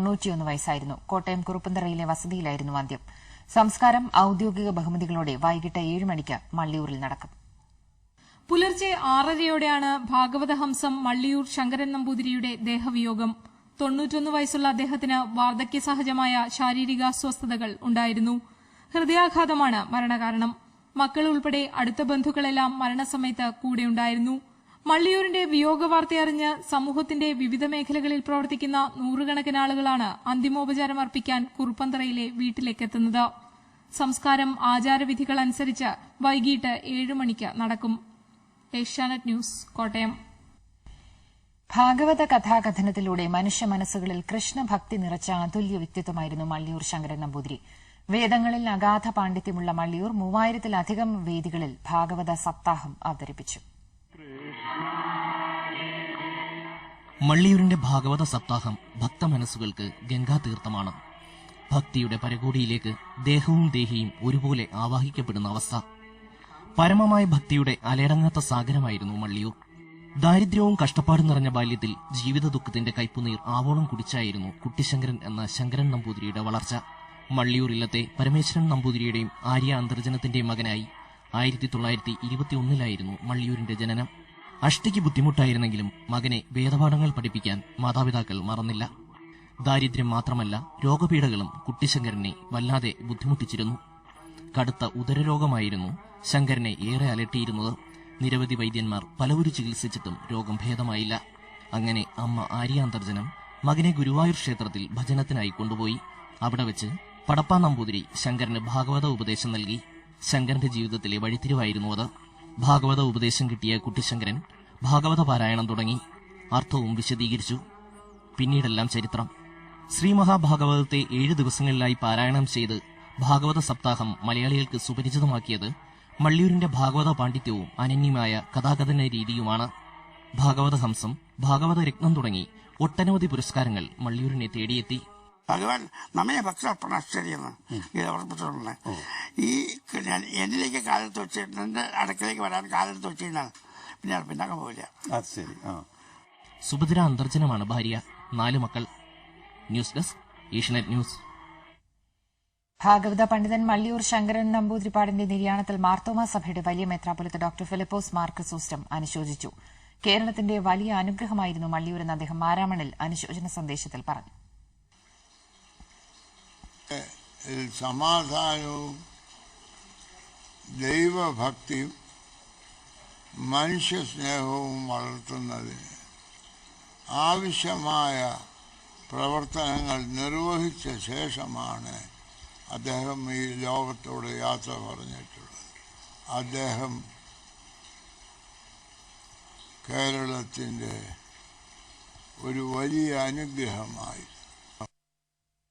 തൊണ്ണൂറ്റിയൊന്ന് വയസ്സായിരുന്നു. കോട്ടയം കുറുപ്പന്തറയിലെ വസതിയിലായിരുന്നു അന്ത്യം. സംസ്കാരം ഔദ്യോഗിക ബഹുമതികളോടെ വൈകിട്ട് ഏഴ് മണിക്ക് മള്ളിയൂരിൽ നടക്കും. പുലർച്ചെ ആറരയോടെയാണ് ഭാഗവതഹംസം മള്ളിയൂർ ശങ്കരൻ നമ്പൂതിരിയുടെ ദേഹവിയോഗം. തൊണ്ണൂറ്റൊന്ന് വയസ്സുള്ള അദ്ദേഹത്തിന് വാർദ്ധക്യ സഹജമായ ശാരീരിക അസ്വസ്ഥതകൾ ഉണ്ടായിരുന്നു. ഹൃദയാഘാതമാണ് മരണകാരണം. മക്കൾ ഉൾപ്പെടെ അടുത്ത ബന്ധുക്കളെല്ലാം മരണസമയത്ത് കൂടെയുണ്ടായിരുന്നു. മള്ളിയൂരിന്റെ വിയോഗ വാർത്തയറിഞ്ഞ് സമൂഹത്തിന്റെ വിവിധ മേഖലകളിൽ പ്രവർത്തിക്കുന്ന നൂറുകണക്കിന് ആളുകളാണ് അന്തിമോപചാരം അർപ്പിക്കാൻ കുറുപ്പന്തറയിലെ വീട്ടിലേക്കെത്തുന്നത്. സംസ്കാരം ആചാരവിധികൾ അനുസരിച്ച് വൈകിട്ട് ഏഴ് മണിക്ക് നടക്കും. ഏഷ്യാനെറ്റ് ന്യൂസ് കോട്ടയം. ഭാഗവത കഥാകഥനത്തിലൂടെ മനുഷ്യ മനസ്സുകളിൽ കൃഷ്ണഭക്തി നിറച്ച അതുല്യ വ്യക്തിത്വമായിരുന്നു മള്ളിയൂർ ശങ്കരൻ നമ്പൂതിരി. വേദങ്ങളിൽ അഗാധ പാണ്ഡിത്യമുള്ള മള്ളിയൂർ മൂവായിരത്തിലധികം വേദികളിൽ ഭാഗവത സപ്താഹം അവതരിപ്പിച്ചു. മള്ളിയൂരിന്റെ ഭാഗവത സപ്താഹം ഭക്തമനസ്സുകൾക്ക് ഗംഗാതീർത്ഥമാണ്. ഭക്തിയുടെ പരകോടിയിലേക്ക് ദേഹവും ദേഹിയും ഒരുപോലെ ആവാഹിക്കപ്പെടുന്ന അവസ്ഥ. പരമമായ ഭക്തിയുടെ അലയടങ്ങാത്ത സാഗരമായിരുന്നു മള്ളിയൂർ. ദാരിദ്ര്യവും കഷ്ടപ്പാടും നിറഞ്ഞ ബാല്യത്തിൽ ജീവിത ദുഃഖത്തിന്റെ കൈപ്പുനീർ ആവോളം കുടിച്ചായിരുന്നു കുട്ടിശങ്കരൻ എന്ന ശങ്കരൻ നമ്പൂതിരിയുടെ വളർച്ച. മള്ളിയൂരില്ലത്തെ പരമേശ്വരൻ നമ്പൂതിരിയുടെയും ആര്യ അന്തർജനത്തിന്റെയും മകനായി ആയിരത്തി തൊള്ളായിരത്തി ഇരുപത്തിയൊന്നിലായിരുന്നു മള്ളിയൂരിന്റെ ജനനം. അഷ്ടിക്ക് ബുദ്ധിമുട്ടായിരുന്നെങ്കിലും മകനെ വേദപാഠങ്ങൾ പഠിപ്പിക്കാൻ മാതാപിതാക്കൾ മറന്നില്ല. ദാരിദ്ര്യം മാത്രമല്ല രോഗപീഠകളും കുട്ടിശങ്കരനെ വല്ലാതെ ബുദ്ധിമുട്ടിച്ചിരുന്നു. കടുത്ത ഉദരരോഗമായിരുന്നു ശങ്കരനെ ഏറെ അലട്ടിയിരുന്നത്. നിരവധി വൈദ്യന്മാർ പലവരും ചികിത്സിച്ചിട്ടും രോഗം ഭേദമായില്ല. അങ്ങനെ അമ്മ ആര്യാന്തർജനം മകനെ ഗുരുവായൂർ ക്ഷേത്രത്തിൽ ഭജനത്തിനായി കൊണ്ടുപോയി. അവിടെ വെച്ച് പടപ്പാ നമ്പൂതിരി ശങ്കരന് ഭാഗവത ഉപദേശം നൽകി. ശങ്കരന്റെ ജീവിതത്തിലെ വഴിത്തിരിവായിരുന്നു അത്. ഭാഗവത ഉപദേശം കിട്ടിയ കുട്ടിശങ്കരൻ ഭാഗവത പാരായണം തുടങ്ങി അർത്ഥവും വിശദീകരിച്ചു. പിന്നീടെല്ലാം ചരിത്രം. ശ്രീ മഹാഭാഗവതത്തെ ഏഴ് ദിവസങ്ങളിലായി പാരായണം ചെയ്ത് ഭാഗവത സപ്താഹം മലയാളികൾക്ക് സുപരിചിതമാക്കിയത് മള്ളിയൂരിന്റെ ഭാഗവത പാണ്ഡിത്യവും അനന്യമായ കഥാകഥന രീതിയുമാണ്. ഭാഗവത രത്നം തുടങ്ങി ഒട്ടനവധി പുരസ്കാരങ്ങൾ മള്ളിയൂരിനെ തേടിയെത്തി. ഭഗവാൻ നമ്മെ ഭക്തർപ്പണാശ്ചര്യന്ന് ഇത് ഓർമ്മിച്ചിട്ടുണ്ട് ഈ ഞാൻ എന്നിലേക്ക് കാലത്ത് വെച്ച് എന്റെ അടുക്കലേക്ക് വരാൻ കാലത്ത് വെച്ച് കഴിഞ്ഞാൽ പിന്നെ പിന്നാക്കം പോവില്ല. അത് ശരി. ആ. സുഭദ്ര അന്തർജനമാണ് ഭാര്യ. നാല് മക്കൾ. News desk Asianet news. ഭാഗവത പണ്ഡിതൻ മള്ളിയൂർ ശങ്കരൻ നമ്പൂതിരിപ്പാടിന്റെ നിര്യാണത്തിൽ മാർത്തോമ സഭയുടെ വലിയ മെത്രാപ്പൊലിത്ത ഡോക്ടർ ഫിലിപ്പോസ് മാർക്കസൂസ്റ്റം അനുശോചിച്ചു. കേരളത്തിന്റെ വലിയ അനുഗ്രഹമായിരുന്നു മള്ളിയൂരെന്ന് അദ്ദേഹം മാരാമണിൽ അനുശോചന സന്ദേശത്തിൽ പറഞ്ഞു. സമാധാനവും ദൈവഭക്തിയും മനുഷ്യസ്നേഹവും വളർത്തുന്നതിന് ആവശ്യമായ പ്രവർത്തനങ്ങൾ നിർവഹിച്ച ശേഷമാണ് അദ്ദേഹം ഈ ലോകത്തോട് യാത്ര പറഞ്ഞിട്ടുള്ളത്. അദ്ദേഹം കേരളത്തിന്റെ ഒരു വലിയ അനുഗ്രഹമായി.